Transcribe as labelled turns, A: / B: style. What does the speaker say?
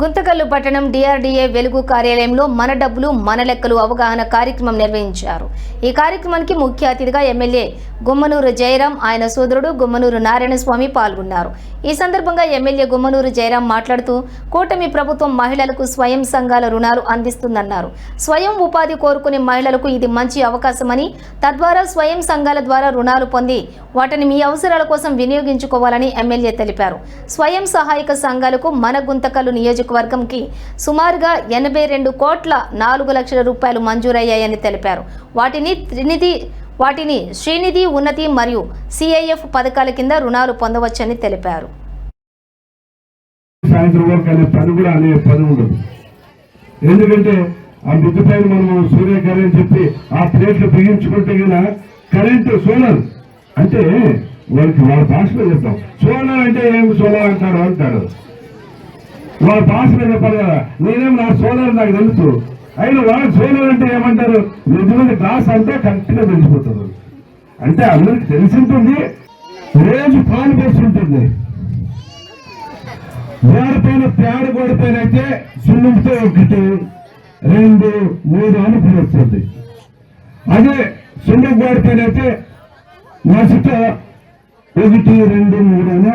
A: గుంతకల్లు పట్టణం డిఆర్డీఏ వెలుగు కార్యాలయంలో మన డబ్బులు మన లెక్కలు అవగాహన కార్యక్రమం నిర్వహించారు. ఈ కార్యక్రమానికి ముఖ్య అతిథిగా ఎమ్మెల్యే గుమ్మనూరు జయరాం ఆయన సోదరుడు గుమ్మనూరు నారాయణ స్వామి పాల్గొన్నారు. ఈ సందర్భంగా ఎమ్మెల్యే గుమ్మనూరు జయరాం మాట్లాడుతూ కూటమి ప్రభుత్వం మహిళలకు స్వయం సంఘాల రుణాలు అందిస్తుందన్నారు. స్వయం ఉపాధి కోరుకునే మహిళలకు ఇది మంచి అవకాశమని తద్వారా స్వయం సంఘాల ద్వారా రుణాలు పొంది వాటిని మీ అవసరాల కోసం వినియోగించుకోవాలని ఎమ్మెల్యే తెలిపారు. స్వయం సహాయక సంఘాలకు మన గుంతకల్లు నియోజకవర్గంకి సుమారుగా ఎనభై రెండు కోట్ల నాలుగు లక్షల రూపాయలు మంజూరయ్యాయని తెలిపారు. వాటిని త్రినిధి వాటిని శ్రీనిధి ఉన్నతి మరియు సిఐఎఫ్ పథకాల కింద రుణాలు పొందవచ్చని తెలిపారు.
B: ఎందుకంటే ఆ మిద్దు పైన మనము సూర్య కరెంట్ చెప్పి ఆ ప్లేట్లు బిగించుకుంటే కదా కరెంట్ సోలార్ అంటే వాళ్ళకి వాళ్ళ భాషలో చెప్తాం. సోలార్ అంటే ఏమి సోలార్ అంటారు అంటారు. వాళ్ళ భాషలో చెప్పాలి కదా. నేనేం నా సోలార్ నాకు తెలుసు. అయినా వాళ్ళ సోలార్ అంటే ఏమంటారు? నిజమైన గ్లాస్ అంటే కరెక్ట్గా తెలిసిపోతుంది. అంటే అందరికి తెలిసింటుంది. రోజు పాలు పోస్తుంటుంది. గోడ పైన పేడ గోడ అయితే ఒకటి రెండు మూడు అని పిలుస్తుంది అదే సున్నం గోడ పైన అయితే ఒకటి రెండు మూడు అని